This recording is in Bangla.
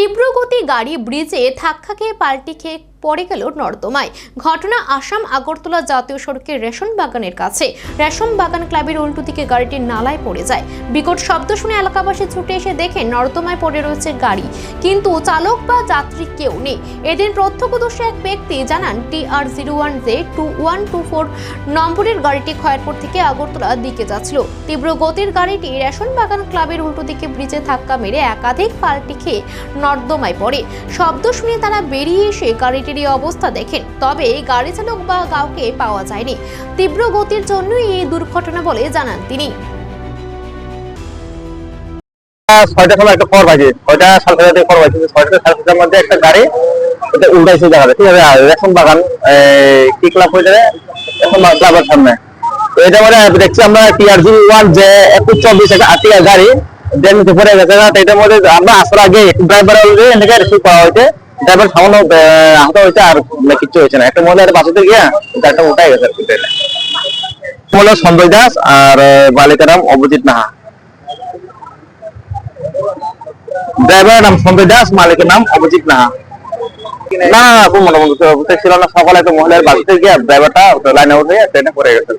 তীব্রগতি গাড়ি ব্রিজে ধাক্কা খেয়ে পাল্টি খেয়ে পড়ে গেল নর্দমায়। ঘটনা আসাম আগরতলা জাতীয় সড়কের রেশন বাগানের কাছে। রেশন বাগান ক্লাবের উল্টো দিকে গাড়িটি নালায় পড়ে যায়। বিকট শব্দ শুনে এলাকাবাসী ছুটে এসে দেখে নর্দমায় পড়ে রয়েছে গাড়ি। কিন্তু চালক বা যাত্রী কেউ নেই। এদিন প্রত্যক্ষদর্শী এক ব্যক্তি জানান, T R zero one J two one two four নম্বরের গাড়িটি খয়েরপুর থেকে আগরতলার দিকে যাচ্ছিল। তীব্র গতির গাড়িটি রেশন বাগান ক্লাবের উল্টো দিকে ব্রিজে ধাক্কা মেরে একাধিক পাল্টি খেয়ে নর্দমায় পড়ে। শব্দ শুনে তারা বেরিয়ে এসে গাড়িটির এই অবস্থা দেখেন, তবে গাড়ি চালক বা কাউকে পাওয়া যায়নি। তীব্র গতির জন্যই এই দুর্ঘটনা বলে জানান তিনি। বাগান সামনে। এটা মানে দেখছি আমরা যে চব্বিশ মধ্যে আমরা আসার আগে ড্রাইভার অলরেডি রিসিভ করা হয়েছে। ড্রাইভার সামান্য আহত হয়েছে আর মানে কিচ্ছু হয়েছে না। একটা মহিলার বাসাতে গিয়ে গাড়িটা উঠাই গেছে আর কি ট্রেনে হলো সঞ্জয় দাস আর বালিকার নাম অভিজিৎ নাহা। ড্রাইভারের নাম সঞ্জয় দাস, মালিকের নাম অভিজিৎ নাহা। ছিল না। সকালে একটা মহিলার বাড়িতে গিয়ে ড্রাইভারটা লাইনে উঠে ট্রেনে পড়ে গেছে।